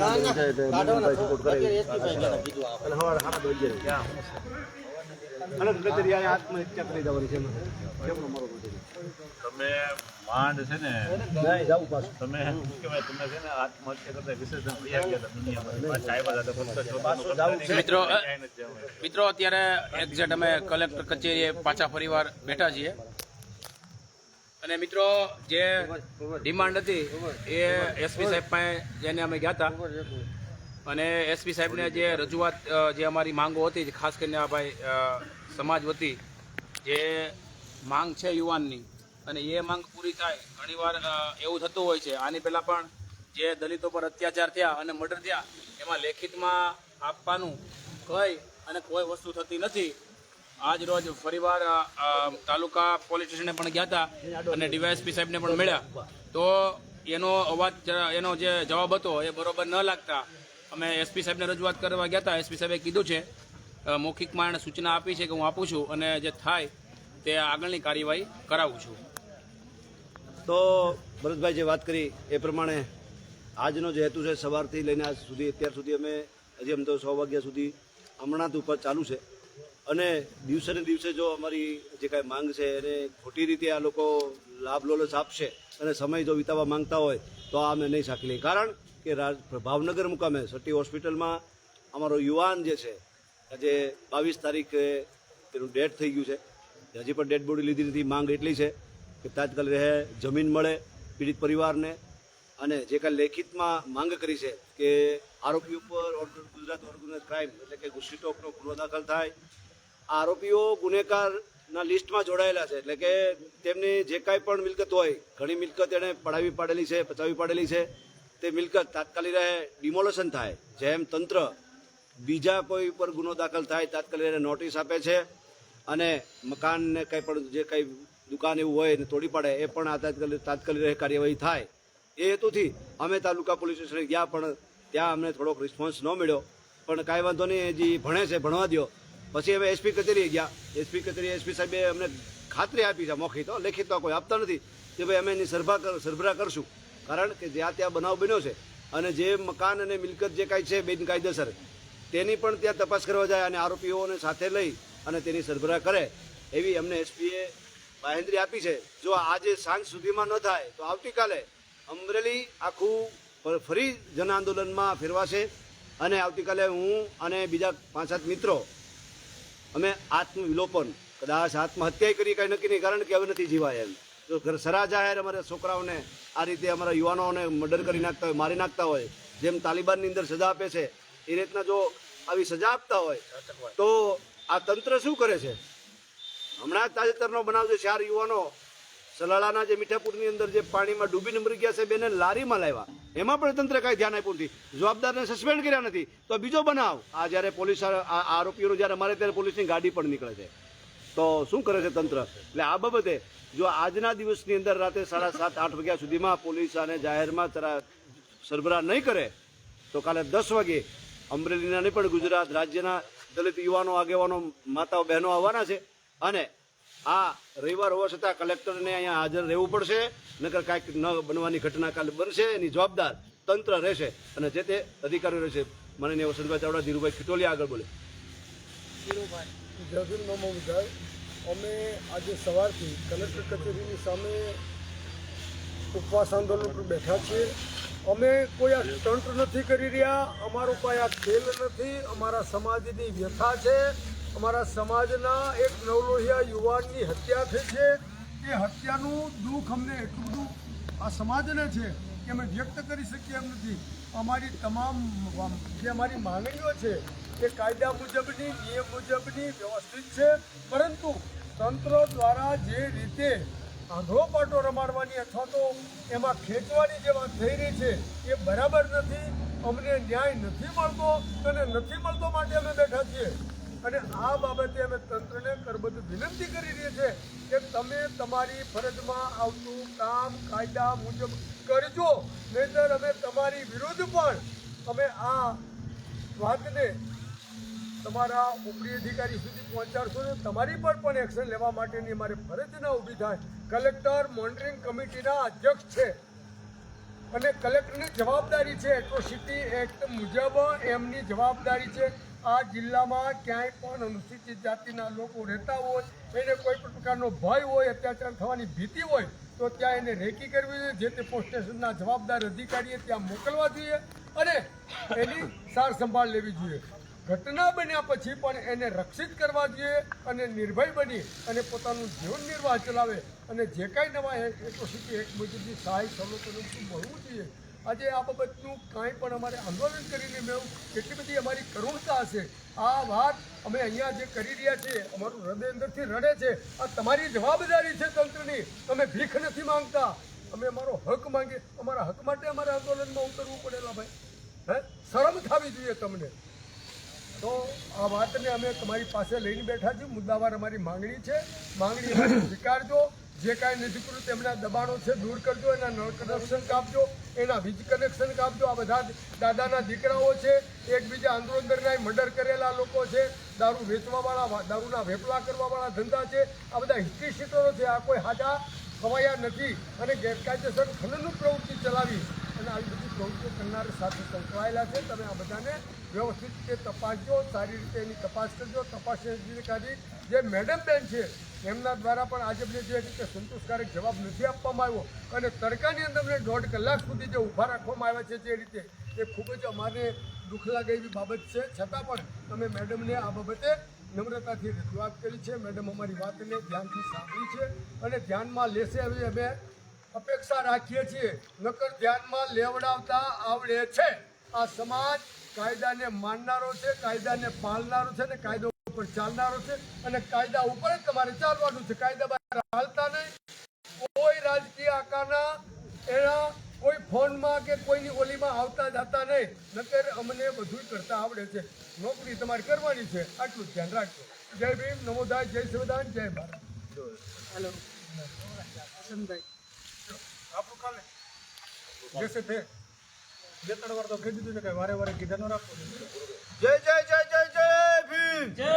ના, છે એટલે કરે. એટલે આત્મહત્યા કરી દેવાની છે કેમનો મારો તમે માંડ છે ને નહીં, જાવું પાછું. તમે શું કહેવાય તમે છે ને આત્મહત્યા કરતા વિસર્જન ફરિયાદ ગયા હતા દુનિયામાં. પાછા હતા ફક્ત જોવાનું કરતા મિત્રો. મિત્રો અત્યારે એક્ઝેક્ટ અમે કલેક્ટર કચેરીએ પાછા ફરીવાર બેઠા છીએ. અને મિત્રો, જે ડિમાન્ડ હતી, એ એસપી સાહેબ પાસે જેને અમે ગયા હતા. અને એસપી સાહેબને જે રજૂઆત જે અમારી માંગો હતી ખાસ કરીને આ ભાઈ સમાજ વતી, જે માંગ છે યુવાનની, અને એ માંગ પૂરી થાય ઘણીવાર એવું થતું હોય છે. આની પહેલાં પણ જે દલિતો પર અત્યાચાર થયા અને મર્ડર થયા, એમાં લેખિતમાં આપવાનું કઈ અને કોઈ વસ્તુ થતી નથી. આજ રોજ ફરીવાર તાલુકા પોલીસ સ્ટેશને પણ ગયા હતા અને ડીવાયએસપી સાહેબને પણ મળ્યા. તો એનો અવાજ, એનો જે જવાબ હતો એ બરોબર ન લાગતા અમે એસપી સાહેબને રજૂઆત કરવા ગયા હતા. એસપી સાહેબે કીધું છે મૌખિકમાં એણે સૂચના આપી છે કે હું આપું છું અને જે થાય તે આગળની કાર્યવાહી કરાવું છું. તો ભરતભાઈ જે વાત કરી એ પ્રમાણે આજનો જે હેતુ છે સવારથી લઈને આજ સુધી, અત્યાર સુધી અમે હજી અમ તો સો વાગ્યા સુધી હમણાં તો ઉપર ચાલુ છે. અને દિવસે ને દિવસે જો અમારી જે કાંઈ માંગ છે એને ખોટી રીતે આ લોકો લાભ લોલચ આપશે અને સમય જો વિતાવવા માંગતા હોય, તો આ અમે નહીં સાકી લઈએ. કારણ કે રાજ- ભાવનગર મુકામે સટી હોસ્પિટલમાં અમારો યુવાન જે છે, આજે બાવીસ તારીખે તેનું ડેથ થઈ ગયું છે. હજી પણ ડેડ બોડી લીધી નથી, માંગ એટલી છે કે તાત્કાલિક રહે, જમીન મળે પીડિત પરિવારને. અને જે કાંઈ લેખિતમાં માંગ કરી છે કે આરોપી ઉપર ગુજરાત ઓર્ગેનાઇઝ ક્રાઇમ એટલે કે ગુસ્સીટોકનો ગુનો દાખલ થાય આરોપીઓ ગુનેગારના લિસ્ટમાં જોડાયેલા છે, એટલે કે તેમની જે કાંઈ પણ મિલકત હોય, ઘણી મિલકત એણે પડાવી પાડેલી છે, પચાવી પાડેલી છે, તે મિલકત તાત્કાલિક ડિમોલેશન થાય, જેમ તંત્ર બીજા કોઈ ઉપર ગુનો દાખલ થાય, તાત્કાલિક એને નોટિસ આપે છે, અને મકાનને કંઈ પણ જે કંઈ દુકાન એવું હોય એને તોડી પાડે, એ પણ આ તાત્કાલિક તાત્કાલિક કાર્યવાહી થાય, એ હેતુથી અમે તાલુકા પોલીસ સ્ટેશને ગયા, પણ ત્યાં અમને થોડોક રિસ્પોન્સ ન મળ્યો, પણ કાંઈ વાંધો નહીં જે ભણે છે, ભણવા દો પછી અમે એસપી કચેરીએ ગયા. એસપી કચેરી એસપી સાહેબે અમને ખાતરી આપી છે, મોખી તો. લેખિત તો કોઈ આપતા નથી કે ભાઈ અમે એની સરભા સરભરા કરશું. કારણ કે જ્યાં ત્યાં બનાવ બન્યો છે અને જે મકાન અને મિલકત જે કાંઈ છે બિનકાયદેસર, તેની પણ ત્યાં તપાસ કરવા જાય અને આરોપીઓને સાથે લઈ અને તેની સરભરા કરે એવી અમને એસપીએ બાહેંધરી આપી છે. જો આજે સાંજ સુધીમાં ન થાય તો આવતીકાલે અમરેલી આખું ફરી જન આંદોલનમાં ફેરવાશે અને આવતીકાલે હું અને બીજા પાંચ સાત મિત્રો અમે આત્મવિલોપન, કદાચ આત્મહત્યા કરી, કાંઈ નક્કી નહીં, કારણ કે હવે નથી જીવાય એમ. જો સરા જાહેર અમારા છોકરાઓને આ રીતે અમારા યુવાનોને મર્ડર કરી નાખતા હોય, મારી નાખતા હોય, જેમ તાલિબાનની અંદર સજા આપે છે, એ રીતના જો આવી સજા આપતા હોય, તો આ તંત્ર શું કરે છે? હમણાં તાજેતરનો બનાવ છે ચાર યુવાનો સલાળાના જે મીઠાપુરની અંદર જે પાણીમાં ડૂબીને મરી ગયા છે, બેને લારીમાં લાવ્યા. એમાં પણ તંત્ર કાંઈ ધ્યાન આપ્યું નથી. જવાબદારને સસ્પેન્ડ કર્યા નથી. તો બીજો બનાવ. આ જ્યારે પોલીસ આ આ જ્યારે મારે ત્યારે પોલીસની ગાડી પણ નીકળે છે. તો શું કરે છે તંત્ર? એટલે આ બાબતે જો આજના દિવસની અંદર રાતે સાડા સાત, આઠ વાગ્યા સુધીમાં પોલીસ અને જાહેરમાં તરા સરભરા નહીં કરે, તો કાલે દસ વાગે અમરેલીના નહીં પણ ગુજરાત રાજ્યના દલિત યુવાનો, આગેવાનો, માતાઓ, બહેનો આવવાના છે. અને આ રવિવાર હોવા છતાં કલેક્ટરને અહીંયા હાજર રહેવું પડશે, નકર કાંઈક ન બનવાની ઘટના કાલે બનશે, એની જવાબદાર તંત્ર રહેશે અને જે તે અધિકારીઓ રહેશે. માનનીય વસંતભાઈ ચાવડા, ધીરુભાઈ ખીટોલિયા આગળ બોલે. મામા અમે આજે સવારથી કલેક્ટર કચેરીની સામે ઉપવાસ આંદોલન પર બેઠા છીએ. અમે કોઈ આ તંત્ર નથી કરી રહ્યા, અમારો કોઈ આ ખેલ નથી, અમારા સમાજની વ્યથા છે. અમારા સમાજના એક નવલોહિયા યુવાનની હત્યા થઈ છે. એ હત્યાનું દુઃખ અમને એટલું બધું આ સમાજને છે કે અમે વ્યક્ત કરી શકીએ એમ નથી. અમારી તમામ જે અમારી માંગણીઓ છે એ કાયદા મુજબની, નિયમ મુજબની વ્યવસ્થિત છે. પરંતુ તંત્ર દ્વારા જે રીતે આંધળો પાટો રમાડવાની અથવા તો એમાં ખેંચવાની જે વાત થઈ રહી છે એ બરાબર નથી. અમને ન્યાય નથી મળતો અને નથી મળતો માટે અમે બેઠા છીએ. અને આ બાબતે અમે તંત્રને કરબદ્ધ વિનંતી કરી રહી છે કે તમે તમારી ફરજમાં આવતું કામ, કાયદા મુજબ કરજો. નહીતર અમે તમારી વિરુદ્ધ પણ અમે આ વાતને તમારા ઉપરી અધિકારી સુધી પહોંચાડશો તમારી પર પણ એક્શન લેવા માટેની અમારે ફરજ ના ઊભી થાય. કલેક્ટર મોનિટરિંગ કમિટીના અધ્યક્ષ છે. અને કલેક્ટરની જવાબદારી છે એટ્રોસિટી એક્ટ મુજબ, એમની જવાબદારી છે આ જિલ્લામાં ક્યાંય પણ અનુસૂચિત જાતિના લોકો રહેતા હોય, એને કોઈ પણ પ્રકારનો ભય હોય, અત્યાચાર થવાની ભીતિ હોય, તો ત્યાં એને રેકી કરવી જોઈએ, જે તે પોસ્ટ સ્ટેશનના જવાબદાર અધિકારીએ ત્યાં મોકલવા જોઈએ અને એની સાર સંભાળ લેવી જોઈએ. ઘટના બન્યા પછી પણ એને રક્ષિત કરવા જોઈએ અને નિર્ભય બની અને પોતાનું જીવન નિર્વાહ ચલાવે અને જે કાંઈ નવા એટ્રોસિટી એક્ટ મુજબની સહાય સવલતોનું મળવું જોઈએ. આજે આ બાબતનું કાંઈ પણ અમારે આંદોલન કરીને મેળવું કેટલી બધી અમારી કરુણતા હશે. આ વાત અમે અહીંયા જે કરી રહ્યા છીએ, અમારું હૃદય અંદરથી રડે છે. આ તમારી જવાબદારી છે તંત્રની. તમે ભીખ નથી માંગતા. અમે અમારો હક માંગીએ અમારા હક માટે અમારે આંદોલનમાં ઉતરવું પડેલા ભાઈ. હે? શરમ થવી જોઈએ તમને. તો આ વાતને અમે તમારી પાસે લઈને બેઠા છીએ. મુદ્દાવાર અમારી માંગણી છે. માંગણી સ્વીકારજો. જે કાંઈ નજીકૃત એમના દબાણો છે, દૂર કરજો, એના નળ કનેક્શન કાપજો, એના વીજ કનેક્શન કાપજો. આ બધા દાદાના દીકરાઓ છે, એકબીજા અંદરોઅંદરના મર્ડર કરેલા લોકો છે, દારૂ વેચવાવાળા દારૂના વેપલા કરવાવાળા ધંધા છે. આ બધા હિસ્ટ્રી શીટરો છે. આ કોઈ હાજા ખવાયા નથી. અને ગેરકાયદેસર ખનનનું પ્રવૃત્તિ ચલાવી આવી બધી પ્રવૃત્તિઓ કરનાર સાથે સંકળાયેલા છે. તમે આ બધાને વ્યવસ્થિત રીતે તપાસજો, સારી રીતે એની તપાસ કરજો. તપાસ અધિકારી જે મેડમ બેન છે, એમના દ્વારા પણ આજે મને જે રીતે સંતોષકારક જવાબ નથી આપવામાં આવ્યો અને તડકાની અંદર અમને દોઢ કલાક સુધી જે ઊભા રાખવામાં આવ્યા છે જે રીતે, એ ખૂબ જ અમારે દુઃખ લાગે એવી બાબત છે. છતાં પણ અમે મેડમને આ બાબતે નમ્રતાથી રજૂઆત કરી છે. મેડમ અમારી વાતને ધ્યાનથી સાંભળી છે અને ધ્યાનમાં લેશે હવે અમે અપેક્ષા રાખીએ છીએ. નકર ધ્યાનમાં લેવડાવતા આવડે છે. આ સમાજ કાયદાને માનનારો છે કાયદાને પાળનારો છે ને કાયદો ઉપર ચાલનારો છે અને કાયદા ઉપર જ તમારે ચાલવાનું છે. કાયદા બહાર હાલતા નહીં. કોઈ રાજકીય આકારના એના કોઈ ફોનમાં કે કોઈની ઓલીમાં આવતા જતા નહીં. નકર અમને બધું કરતા આવડે છે. નોકરી તમારે કરવાની છે. આટલું ધ્યાન રાખજો. જય ભીમ. નમોદાય. જય સંવિધાન જય ભારત. હેલો. કાલે જેસે તે. બે ત્રણ વાર તો કહી દીધું છે કે વારે વારે કીધા ન રાખો. જય જય જય જય જય ભીમ. જય